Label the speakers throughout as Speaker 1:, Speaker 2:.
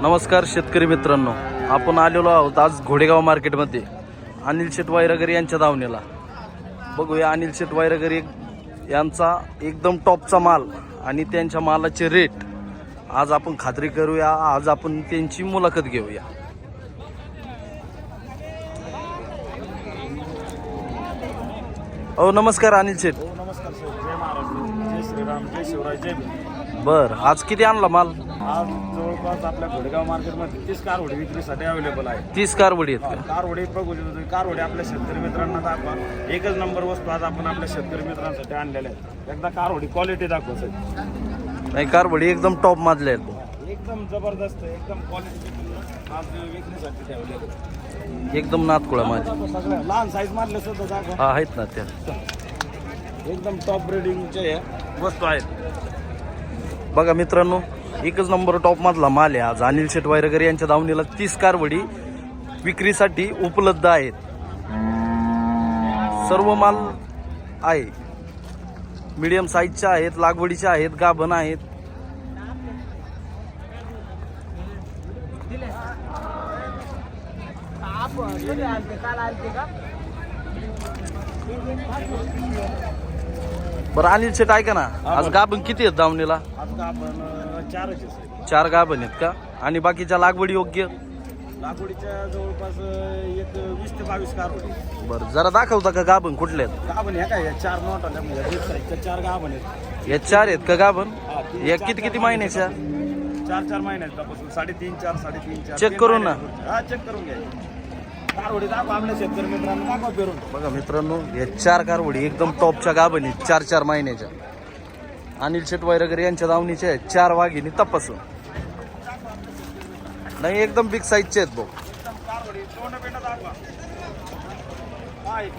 Speaker 1: नमस्कार शेतकरी मित्रांनो. आपण आलेलो आहोत आज घोडेगाव मार्केटमध्ये. अनिल शेट वायरगरी यांच्या दावणीला बघूया अनिल शेट वायरगरी यांचा एकदम टॉपचा माल आणि त्यांच्या मालाचे रेट. आज आपण खात्री करूया आज आपण त्यांची मुलाखत घेऊया. हो नमस्कार अनिल शेट
Speaker 2: हो नमस्कार सर. जय महाराष्ट्र जय श्रीराम जय शिवराय जय
Speaker 1: बर आज किती आणला माल?
Speaker 2: आज जवळपास आपल्या घोडेगाव मार्केटमध्ये तीस कार होडी विक्रीसाठी अवेलेबल आहे
Speaker 1: तीस कारवडी आहेत का?
Speaker 2: कार होडी बघू शकतो कार होडी आपल्या शेतकरी मित्रांना दाखवा. एकच नंबर वस्तू आज आपण आपल्या शेतकरी मित्रांसाठी आणलेल्या आहेत. एकदा कार होडी क्वालिटी दाखवा सर.
Speaker 1: नाही कारवडी एकदम टॉप मधल्या आहेत.
Speaker 2: एकदम जबरदस्त आहे, एकदम क्वालिटी आज विक्रीसाठी ठेवलेले.
Speaker 1: एकदम नातकुळा माझी.
Speaker 2: सगळ्या. लहान साईज मधले सुद्धा दाखवा.
Speaker 1: आहेत ना त्या.
Speaker 2: एकदम टॉप ब्रिडिंगचे वस्तू आहेत.
Speaker 1: बघा मित्रांनो एकच नंबर टॉप मधला माल आहे आज. अनिल शेट वायरगर यांच्या दावणीला तीस कारवडी विक्रीसाठी उपलब्ध आहेत. सर्व माल आहे. मीडियम साईजच्या आहेत लागवडीच्या आहेत गाभण आहेत. बरं अनिल शेट ऐका ना. आज गाभण किती आहेत दावणीला?
Speaker 2: चारच आहे सर
Speaker 1: चार गाभण आहेत का? आणि बाकीच्या लागवडी योग्य?
Speaker 2: लागवडीच्या जवळपास अं, एक वीस ते बावीस कार होती
Speaker 1: बरं जरा दाखवता का गाभण कुठले आहेत?
Speaker 2: गाभण ह्या काय या चार मोठ्या म्हणजे चार गाभण आहेत.
Speaker 1: या चार आहेत का गाभण?
Speaker 2: हा, तीन-
Speaker 1: या
Speaker 2: चार-
Speaker 1: किती किती
Speaker 2: चार
Speaker 1: महिन्याच्या?
Speaker 2: चार चार महिन्यापासून साडेतीन चार साडेतीन चार.
Speaker 1: Check
Speaker 2: तीन
Speaker 1: करून ना.
Speaker 2: महिन्यापूर्वी. हा चेक करून घ्या. कार होडी दाखवा आपल्या शेतकरी मित्रांना दाखवा फिरून.
Speaker 1: बघा मित्रांनो या चार कारवडी एकदम टॉपच्या गाभण आहेत चार चार महिन्याच्या. अनिल शेट वैरगर यांच्या दावणीचे आहेत. चार वाघिणी तपासून. नाही एकदम बिग साईजचे आहेत भाऊ
Speaker 2: कार होडी तोंड पेंड दाखवा हा एक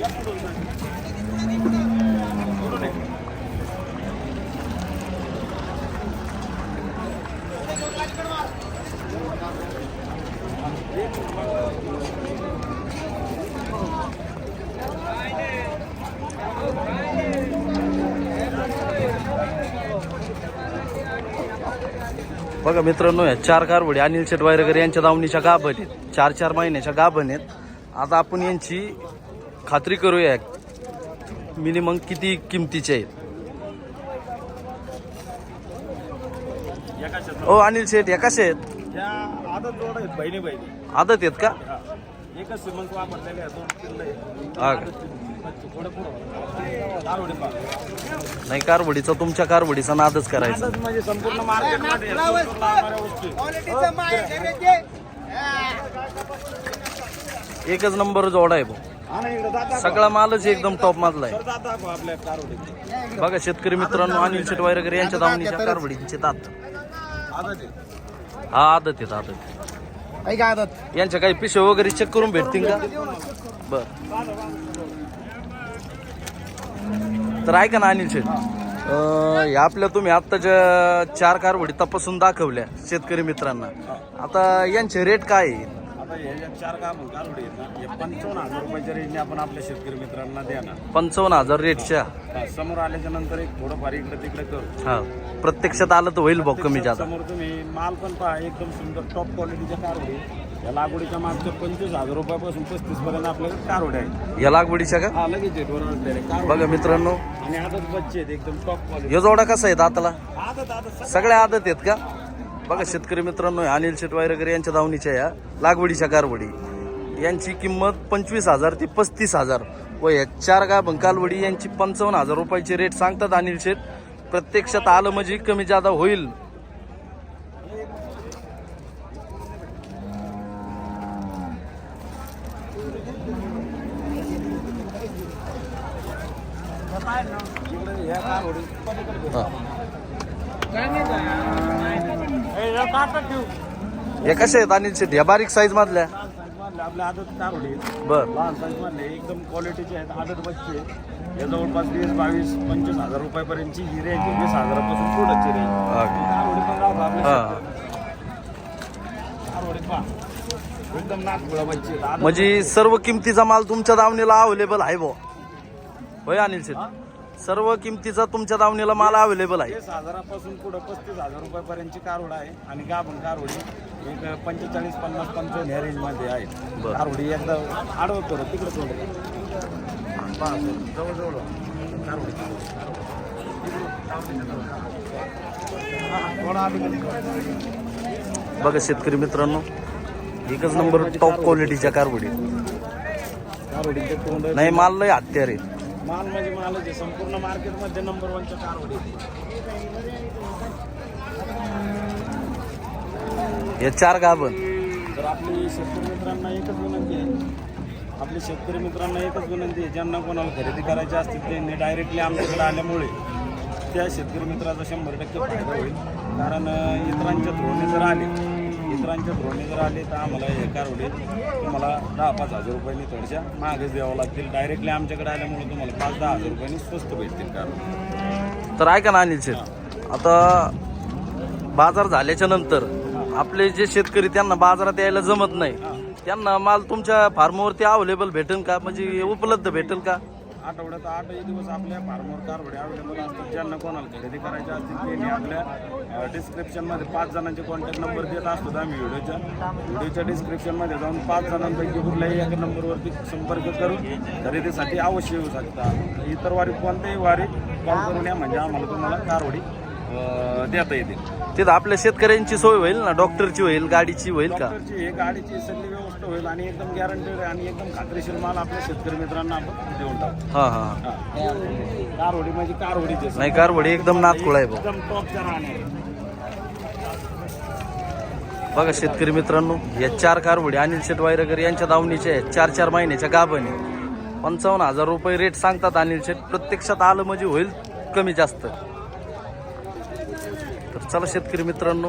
Speaker 2: या पुढून जा. पुढून ये.
Speaker 1: बघा मित्रांनो या चार कारवडी अनिल शेट वगैरे यांच्या दावणीच्या गाभण आहेत. चार चार महिन्याच्या गाभण आहेत. आता आपण यांची खात्री करूया मिनिमम किती किमतीचे आहेत? ओ अनिल शेठ या कसे आहेत?
Speaker 2: या आदत आहेत
Speaker 1: का?
Speaker 2: हा. एकच श्रीमंत वापरलेले आहे दोन पिल्लं आहे.
Speaker 1: हा का?
Speaker 2: थोडं पुढं दारोडे पहा.
Speaker 1: नाही कारवडीचा तुमच्या कारवडीचा नादच करायचा.
Speaker 2: म्हणजे संपूर्ण मार्केटमध्ये.
Speaker 1: एकच नंबर जोडा आहे भाऊ.
Speaker 2: हा ना इकडं दादा
Speaker 1: सगळा मालच एकदम टॉप मधला
Speaker 2: सर दादा दाखवा आपल्या कारवडे
Speaker 1: आहे बघा शेतकरी मित्रांनो अनिल शेट वगैरे यांच्या दावणीच्या कारवडीचे दात. हा आदत आहेत आदत आहेत.
Speaker 2: काय आदत
Speaker 1: यांच्या काही पिशव्या वगैरे चेक करून भेटतील का? बर. तर ऐका ना अनिल शेठ अं, या आपल्या तुम्ही आत्ताच्या चार कारवडी तपासून दाखवल्या शेतकरी मित्रांना. आता यांचे रेट काय आहे?
Speaker 2: आता हे जे चार काम कारवडे आहेत ना हे पंचावन्न हजार रुपयाच्या रेटने आपण आपल्या शेतकरी मित्रांना द्या ना
Speaker 1: पंचावन्न हजार रेटच्या.
Speaker 2: हा, समोर आल्याच्यानंतर एक थोडंफार इकडे तिकडे करू.
Speaker 1: हा प्रत्यक्षात आलं तर होईल भाऊ कमी जादा.
Speaker 2: समोर तुम्ही माल पण पहा एकदम सुंदर टॉप क्वालिटीच्या कारवडी या लागवडीच्या मागच्या पंचवीस हजार रुपयापासून पस्तीस पर्यंत आपल्याकडे कारवडे आहे
Speaker 1: या लागवडीच्या का?
Speaker 2: हा लगेच कारवडे.
Speaker 1: बघा मित्रांनो.
Speaker 2: आणि आदत बच्चे आहेत एकदम टॉप क्वालिटी
Speaker 1: या जोडा कसा आहे दाताला?
Speaker 2: आदत आदत
Speaker 1: सगळ्या आदत आहेत का? बघा शेतकरी मित्रांनो अनिल शेट वगैरे यांच्या धावणीच्या या लागवडीच्या कारवडी. यांची किंमत पंचवीस हजार ते पस्तीस हजार व या चार गा कालवडी यांची पंचावन्न हजार रुपयाचे रेट सांगतात अनिल शेठ प्रत्यक्षात आलं म्हणजे कमी जादा होईल. हा. कशा आहेत अनिल शेठ या बारीक साईज मधल्या
Speaker 2: आपल्या आदत कारवडी.
Speaker 1: बर
Speaker 2: लहान साईज मधले एकदम क्वालिटीचे आहेत आदत बच्चे आहेत. या जवळपास वीस बावीस पंचवीस हजार रुपयापर्यंतची ही रेंज. वीस हजारापासून पुढची रेंज. कारवडी पण आपल्या. कारवडी पहा एकदम. आदत
Speaker 1: म्हणजे सर्व किमतीचा माल तुमच्या दावणीला अवेलेबल आहे भाऊ होय अनिल शेठ सर्व किमतीचा तुमच्या दावणीला माल अवेलेबल आहे.
Speaker 2: तीस हजारापासून पुढं पस्तीस हजार रुपयापर्यंतची कारवड आहे आणि गाभण कारवडी एक पंचेचाळीस पन्नास पंचावन्न ह्या रेंजमध्ये आहे.
Speaker 1: बरं.
Speaker 2: कारवडी एकदा आडवं थोडं तिकडं पहा, जवळजवळ कारवडी थोडं. आधी
Speaker 1: बघा शेतकरी मित्रांनो एकच नंबर टॉप क्वालिटीच्या कारवडी.
Speaker 2: कारवडीचे तोंड
Speaker 1: नाही माल लय हत्यार आहे.
Speaker 2: माल म्हणजे मालच आहे संपूर्ण मार्केटमध्ये नंबर वनच्या कारवडी
Speaker 1: हे चार गाभण
Speaker 2: तर आपली शेतकरी मित्रांना एकच विनंती आहे. आपली शेतकरी मित्रांना एकच विनंती आहे ज्यांना कोणाला खरेदी करायची असतील त्यांनी डायरेक्टली आमच्याकडे आल्यामुळे त्या शेतकरी मित्राचा शंभर टक्के फायदा होईल. कारण इतरांच्या थ्रोने जर आले. मित्रांचे धोरणे जर आले तर आम्हाला हे रोडे तुम्हाला दहा पाच हजार रुपयांनी थोड्याशा मागच द्यावं लागतील. डायरेक्टली आमच्याकडे आल्यामुळे तुम्हाला पाच दहा हजार रुपयांनी स्वस्त भेटतील कारण
Speaker 1: तर ऐका ना अनिल शेठ. आता बाजार झाल्याच्यानंतर आपले जे शेतकरी त्यांना बाजारात यायला जमत नाही. त्यांना माल तुमच्या फार्मवरती अवेलेबल भेटेल का? म्हणजे उपलब्ध भेटेल का?
Speaker 2: आठवड्यात आठही दिवस आपल्या फार्मवर कारवडे अवेलेबल असतात ज्यांना कोणाला खरेदी करायचे असतील त्यांनी आपल्या डिस्क्रिप्शनमध्ये पाच जणांचे कॉन्टॅक्ट नंबर देत असतो आम्ही व्हिडिओच्या. व्हिडिओच्या डिस्क्रिप्शनमध्ये जाऊन पाच जणांपैकी कुठल्याही एका नंबरवरती संपर्क करून खरेदीसाठी अवश्य येऊ शकता. इतर वारी कोणत्याही वारी कॉल करून या म्हणजे आम्हाला तुम्हाला कारवडी देता येतील
Speaker 1: तिथं आपल्या शेतकऱ्यांची सोय होईल ना? डॉक्टरची होईल गाडीची होईल का?
Speaker 2: डॉक्टरची हे गाडीची सगळी व्यवस्था होईल आणि एकदम गॅरंटेड आणि एकदम खात्रीशीर माल आपल्या शेतकरी मित्रांना आपण देऊन टाकू.
Speaker 1: हा हा.
Speaker 2: कारवडी म्हणजे कारवडीचे
Speaker 1: नाही कारवडी एकदम नातकुळा आहे भाऊ
Speaker 2: एकदम टॉपच्या राहणे
Speaker 1: बघा शेतकरी मित्रांनो या चार कारवडी अनिल शेट वायरगर यांच्या दावणीच्या आहेत. चार चार महिन्याच्या गाभणी पंचावन्न हजार रुपये रेट सांगतात अनिल शेट प्रत्यक्षात आलं म्हणजे होईल कमी जास्त. तर चला शेतकरी मित्रांनो